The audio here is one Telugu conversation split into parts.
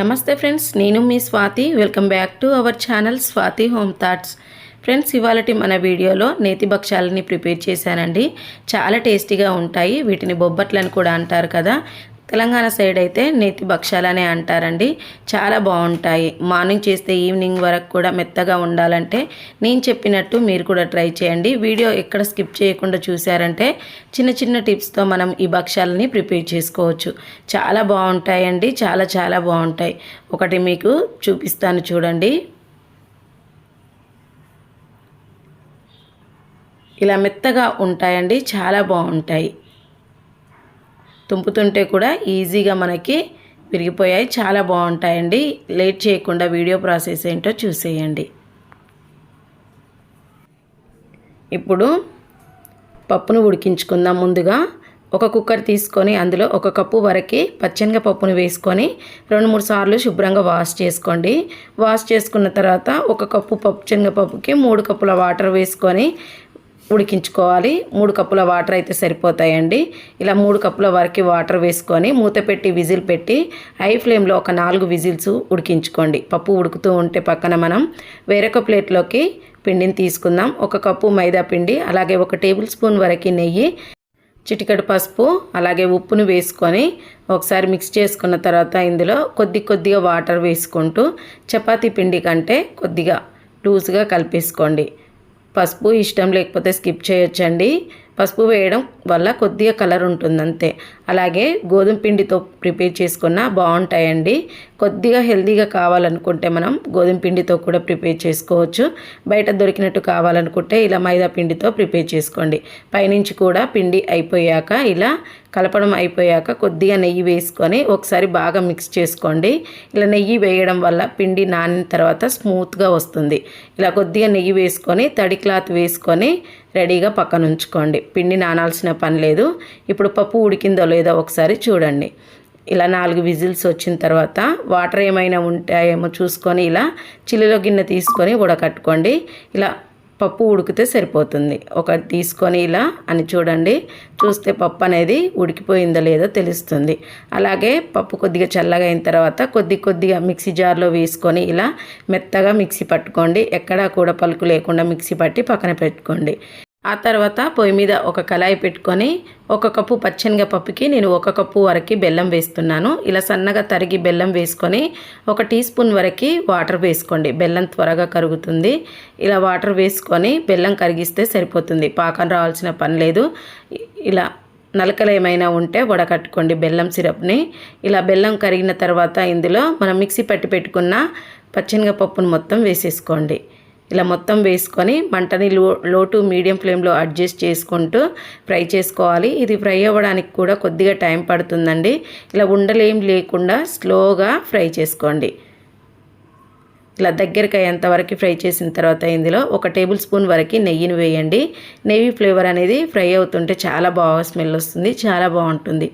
నమస్తే ఫ్రెండ్స్ నేను మీ Swathi. Welcome back to our channel Swathi home thoughts. Friends ఇవాళటి మన వీడియోలో నేతి భక్ష్యాలని ప్రిపేర్ చేశానండి. చాలా టేస్టీగా ఉంటాయి. వీటిని బొబ్బట్లని కూడా అంటారు కదా. తెలంగాణ సైడ్ అయితే నేతి భక్ష్యాలనే అంటారండి. చాలా బాగుంటాయి. మార్నింగ్ చేస్తే ఈవినింగ్ వరకు కూడా మెత్తగా ఉండాలంటే నేను చెప్పినట్టు మీరు కూడా ట్రై చేయండి. వీడియో ఎక్కడ స్కిప్ చేయకుండా చూసారంటే చిన్న చిన్న టిప్స్తో మనం ఈ భక్ష్యాలని ప్రిపేర్ చేసుకోవచ్చు. చాలా బాగుంటాయండి. చాలా చాలా బాగుంటాయి. ఒకటి మీకు చూపిస్తాను చూడండి. ఇలా మెత్తగా ఉంటాయండి. చాలా బాగుంటాయి. తుంపుతుంటే కూడా ఈజీగా మనకి విరిగిపోయాయి. చాలా బాగుంటాయండి. లేట్ చేయకుండా వీడియో ప్రాసెస్ ఏంటో చూసేయండి. ఇప్పుడు పప్పును ఉడికించుకుందాం ముందుగా. ఒక కుక్కర్ తీసుకొని అందులో ఒక కప్పు వరకు పచ్చనిగా పప్పును వేసుకొని రెండు మూడు సార్లు శుభ్రంగా వాష్ చేసుకోండి. వాష్ చేసుకున్న తర్వాత ఒక కప్పు పప్పు శనగపప్పుకి మూడు కప్పుల వాటర్ వేసుకొని ఉడికించుకోవాలి. మూడు కప్పుల వాటర్ అయితే సరిపోతాయండి. ఇలా మూడు కప్పుల వరకు వాటర్ వేసుకొని మూత పెట్టి విజిల్ పెట్టి హై ఫ్లేమ్లో ఒక నాలుగు విజిల్స్ ఉడికించుకోండి. పప్పు ఉడుకుతూ ఉంటే పక్కన మనం వేరొక ప్లేట్లోకి పిండిని తీసుకుందాం. ఒక కప్పు మైదా పిండి అలాగే ఒక టేబుల్ స్పూన్ వరకు నెయ్యి చిటికడు పసుపు అలాగే ఉప్పును వేసుకొని ఒకసారి మిక్స్ చేసుకున్న తర్వాత ఇందులో కొద్ది కొద్దిగా వాటర్ వేసుకుంటూ చపాతీ పిండి కంటే కొద్దిగా లూజ్గా కలిపేసుకోండి. పసుపు ఇష్టం లేకపోతే స్కిప్ చేయొచ్చండి. పసుపు వేయడం వల్ల కొద్దిగా కలర్ ఉంటుంది అంతే అలాగే గోధుమ పిండితో ప్రిపేర్ చేసుకున్న బాగుంటాయండి. కొద్దిగా హెల్తీగా కావాలనుకుంటే మనం గోధుమ పిండితో కూడా ప్రిపేర్ చేసుకోవచ్చు. బయట దొరికినట్టు కావాలనుకుంటే ఇలా మైదా పిండితో ప్రిపేర్ చేసుకోండి. పైనుంచి కూడా పిండి అయిపోయాక ఇలా కలపడం అయిపోయాక కొద్దిగా నెయ్యి వేసుకొని ఒకసారి బాగా మిక్స్ చేసుకోండి. ఇలా నెయ్యి వేయడం వల్ల పిండి నానిన తర్వాత స్మూత్గా వస్తుంది. ఇలా కొద్దిగా నెయ్యి వేసుకొని తడి క్లాత్ వేసుకొని రెడీగా పక్కన ఉంచుకోండి పిండి నానాల్సిన పని లేదు. ఇప్పుడు పప్పు ఉడికిందో లేదో ఒకసారి చూడండి. ఇలా నాలుగు విజిల్స్ వచ్చిన తర్వాత వాటర్ ఏమైనా ఉంటాయేమో చూసుకొని ఇలా చిల్లిలో గిన్నె తీసుకొని ఉడకట్టుకోండి. ఇలా పప్పు ఉడికితే సరిపోతుంది. ఒక తీసుకొని ఇలా అని చూడండి. చూస్తే పప్పు అనేది ఉడికిపోయిందో లేదో తెలుస్తుంది. అలాగే పప్పు కొద్దిగా చల్లగా అయిన తర్వాత కొద్ది కొద్దిగా మిక్సీ జార్లో వేసుకొని ఇలా మెత్తగా మిక్సీ పట్టుకోండి. ఎక్కడా కూడా పలుకు లేకుండా మిక్సీ పట్టి పక్కన పెట్టుకోండి. ఆ తర్వాత పొయ్యి మీద ఒక కళాయి పెట్టుకొని ఒక కప్పు పచ్చనిగా పప్పుకి నేను ఒక కప్పు వరకు బెల్లం వేస్తున్నాను. ఇలా సన్నగా తరిగి బెల్లం వేసుకొని ఒక టీ స్పూన్ వరకు వాటర్ వేసుకోండి. బెల్లం త్వరగా కరుగుతుంది. ఇలా వాటర్ వేసుకొని బెల్లం కరిగిస్తే సరిపోతుంది. పాకం రావాల్సిన పని లేదు. ఇలా నలకలు ఏమైనా ఉంటే వడకట్టుకోండి బెల్లం సిరప్ని. ఇలా బెల్లం కరిగిన తర్వాత ఇందులో మనం మిక్సీ పట్టి పెట్టుకున్న పచ్చనిగా పప్పును మొత్తం వేసేసుకోండి. ఇలా మొత్తం వేసుకొని మంటని లో లో టు మీడియం ఫ్లేమ్లో అడ్జస్ట్ చేసుకుంటూ ఫ్రై చేసుకోవాలి. ఇది ఫ్రై అవ్వడానికి కూడా కొద్దిగా టైం పడుతుందండి. ఇలా ఉండలేం లేకుండా స్లోగా ఫ్రై చేసుకోండి. ఇలా దగ్గరికి అయ్యేంత వరకు ఫ్రై చేసిన తర్వాత ఇందులో ఒక టేబుల్ స్పూన్ వరకు నెయ్యిని వేయండి. నెయ్యి ఫ్లేవర్ అనేది ఫ్రై అవుతుంటే చాలా బాగా స్మెల్ వస్తుంది చాలా బాగుంటుంది.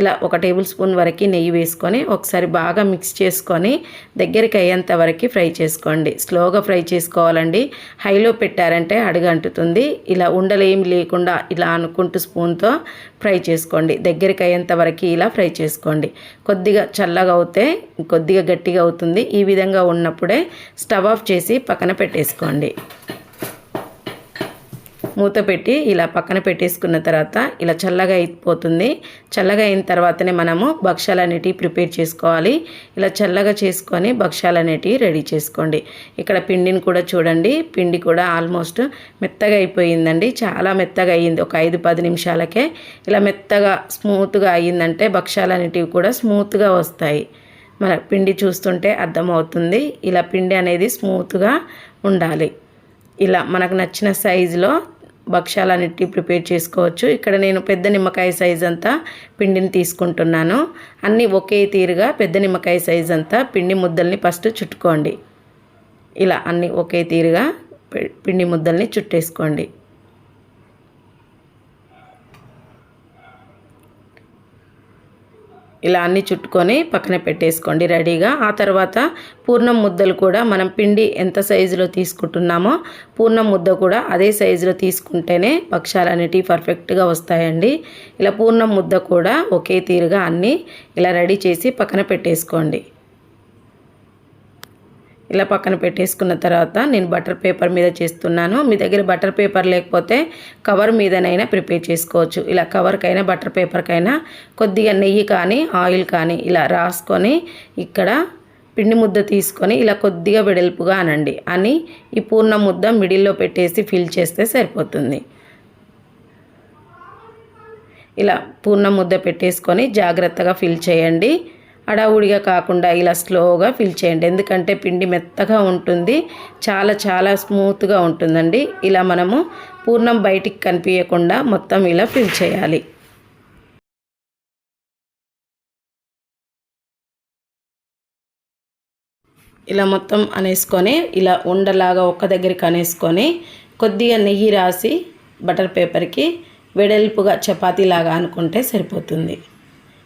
ఇలా ఒక టేబుల్ స్పూన్ వరకు నెయ్యి వేసుకొని ఒకసారి బాగా మిక్స్ చేసుకొని దగ్గరికి అయ్యేంత వరకు ఫ్రై చేసుకోండి. స్లోగా ఫ్రై చేసుకోవాలండి. హైలో పెట్టారంటే అడుగంటుతుంది. ఇలా ఉండలేమి లేకుండా ఇలా అనుకుంటూ స్పూన్తో ఫ్రై చేసుకోండి. దగ్గరికి అయ్యేంత వరకు ఇలా ఫ్రై చేసుకోండి. కొద్దిగా చల్లగా అవుతే కొద్దిగా గట్టిగా అవుతుంది. ఈ విధంగా ఉన్నప్పుడే స్టవ్ ఆఫ్ చేసి పక్కన పెట్టేసుకోండి. మూత పెట్టి ఇలా పక్కన పెట్టేసుకున్న తర్వాత ఇలా చల్లగా అయిపోతుంది. చల్లగా అయిన తర్వాతనే మనము భక్ష్యాలు అనేటివి ప్రిపేర్ చేసుకోవాలి. ఇలా చల్లగా చేసుకొని భక్ష్యాలు అనేటివి రెడీ చేసుకోండి. ఇక్కడ పిండిని కూడా చూడండి. పిండి కూడా ఆల్మోస్ట్ మెత్తగా అయిపోయిందండి. చాలా మెత్తగా అయ్యింది. ఒక ఐదు పది నిమిషాలకే ఇలా మెత్తగా స్మూత్గా అయ్యిందంటే భక్ష్యాలు అనేటివి కూడా స్మూత్గా వస్తాయి. మన పిండి చూస్తుంటే అర్థమవుతుంది. ఇలా పిండి అనేది స్మూత్గా ఉండాలి. ఇలా మనకు నచ్చిన సైజులో భక్ష్యాలన్నిటి ప్రిపేర్ చేసుకోవచ్చు. ఇక్కడ నేను పెద్ద నిమ్మకాయ సైజ్ అంతా పిండిని తీసుకుంటున్నాను. అన్నీ ఒకే తీరుగా పెద్ద నిమ్మకాయ సైజ్ అంతా పిండి ముద్దల్ని ఫస్ట్ చుట్టుకోండి. ఇలా అన్నీ ఒకే తీరుగా పిండి ముద్దల్ని చుట్టేసుకోండి. ఇలా అన్ని చుట్టుకొని పక్కన పెట్టేసుకోండి రెడీగా. ఆ తర్వాత పూర్ణం ముద్దలు కూడా మనం పిండి ఎంత సైజులో తీసుకుంటున్నామో పూర్ణం ముద్ద కూడా అదే సైజులో తీసుకుంటేనే పక్షాలు అనేటివి పర్ఫెక్ట్గా వస్తాయండి. ఇలా పూర్ణం ముద్ద కూడా ఒకే తీరుగా అన్నీ ఇలా రెడీ చేసి పక్కన పెట్టేసుకోండి. ఇలా పక్కన పెట్టేసుకున్న తర్వాత నేను బటర్ పేపర్ మీద చేస్తున్నాను. మీ దగ్గర బటర్ పేపర్ లేకపోతే కవర్ మీదనైనా ప్రిపేర్ చేసుకోవచ్చు. ఇలా కవర్కైనా బటర్ పేపర్కైనా కొద్దిగా నెయ్యి కానీ ఆయిల్ కానీ ఇలా రాసుకొని ఇక్కడ పిండి ముద్ద తీసుకొని ఇలా కొద్దిగా వెడల్పుగా అనండి. అని ఈ పూర్ణ ముద్ద మిడిల్లో పెట్టేసి ఫిల్ చేస్తే సరిపోతుంది. ఇలా పూర్ణ ముద్ద పెట్టేసుకొని జాగ్రత్తగా ఫిల్ చేయండి. అడావుడిగా కాకుండా ఇలా స్లోగా ఫిల్ చేయండి. ఎందుకంటే పిండి మెత్తగా ఉంటుంది. చాలా చాలా స్మూత్గా ఉంటుందండి. ఇలా మనము పూర్ణం బయటికి కనిపించకుండా మొత్తం ఇలా ఫిల్ చేయాలి. ఇలా మొత్తం అనేసుకొని ఇలా ఉండలాగా ఒక్క దగ్గరికి అనేసుకొని కొద్దిగా నెయ్యి రాసి బటర్ పేపర్కి వెడల్పుగా చపాతీలాగా అనుకుంటే సరిపోతుంది.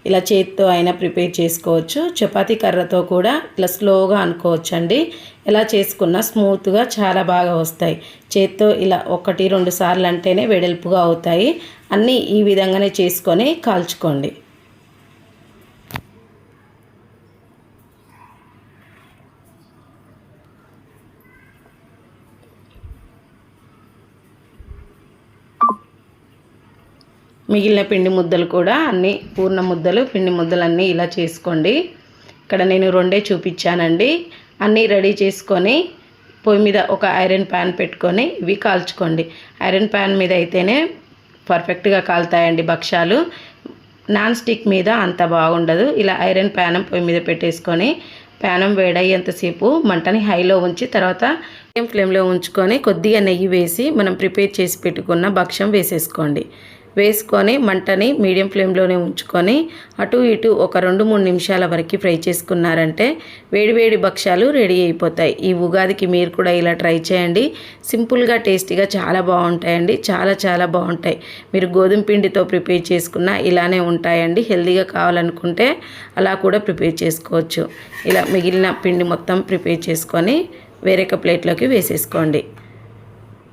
ఇలా చేతితో అయినా ప్రిపేర్ చేసుకోవచ్చు. చపాతీ కర్రతో కూడా ఇట్లా స్లోగా అనుకోవచ్చు అండి ఎలా చేసుకున్నా స్మూత్గా చాలా బాగా వస్తాయి. చేత్తో ఇలా ఒకటి రెండు సార్లు అంటేనే వెడల్పుగా అవుతాయి. అన్నీ ఈ విధంగానే చేసుకొని కాల్చుకోండి. మిగిలిన పిండి ముద్దలు కూడా అన్నీ పూర్ణ ముద్దలు పిండి ముద్దలు అన్నీ ఇలా చేసుకోండి. ఇక్కడ నేను రెండే చూపించానండి. అన్నీ రెడీ చేసుకొని పొయ్యి మీద ఒక ఐరన్ ప్యాన్ పెట్టుకొని ఇవి కాల్చుకోండి. ఐరన్ ప్యాన్ మీద అయితేనే పర్ఫెక్ట్గా కాలుతాయండి భక్ష్యాలు. నాన్ స్టిక్ మీద అంత బాగుండదు. ఇలా ఐరన్ ప్యానం పొయ్యి మీద పెట్టేసుకొని ప్యానం వేడయ్యేంతసేపు మంటని హైలో ఉంచి తర్వాత ఫ్లేమ్ ఫ్లేమ్లో ఉంచుకొని కొద్దిగా నెయ్యి వేసి మనం ప్రిపేర్ చేసి పెట్టుకున్న భక్ష్యం వేసేసుకోండి. వేసుకొని మంటని మీడియం ఫ్లేమ్లోనే ఉంచుకొని అటు ఇటు ఒక రెండు మూడు నిమిషాల వరకు ఫ్రై చేసుకున్నారంటే వేడివేడి భక్ష్యాలు రెడీ అయిపోతాయి. ఈ ఉగాదికి మీరు కూడా ఇలా ట్రై చేయండి. సింపుల్గా టేస్టీగా చాలా బాగుంటాయండి. చాలా చాలా బాగుంటాయి. మీరు గోధుమ పిండితో ప్రిపేర్ చేసుకున్న ఇలానే ఉంటాయండి. హెల్దీగా కావాలనుకుంటే అలా కూడా ప్రిపేర్ చేసుకోవచ్చు. ఇలా మిగిలిన పిండి మొత్తం ప్రిపేర్ చేసుకొని వేరొక ప్లేట్లోకి వేసేసుకోండి.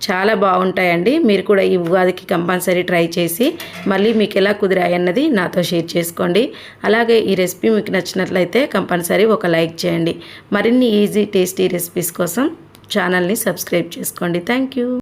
చాలా బాగుంటాయండి. మీరు కూడా ఈ ఉగాదికి కంపల్సరీ ట్రై చేసి మళ్ళీ మీకు ఎలా కుదిరాయన్నది నాతో షేర్ చేసుకోండి. అలాగే ఈ రెసిపీ మీకు నచ్చినట్లయితే కంపల్సరీ ఒక లైక్ చేయండి. మరిన్ని ఈజీ టేస్టీ రెసిపీస్ కోసం ఛానల్ని సబ్స్క్రైబ్ చేసుకోండి. Thank you.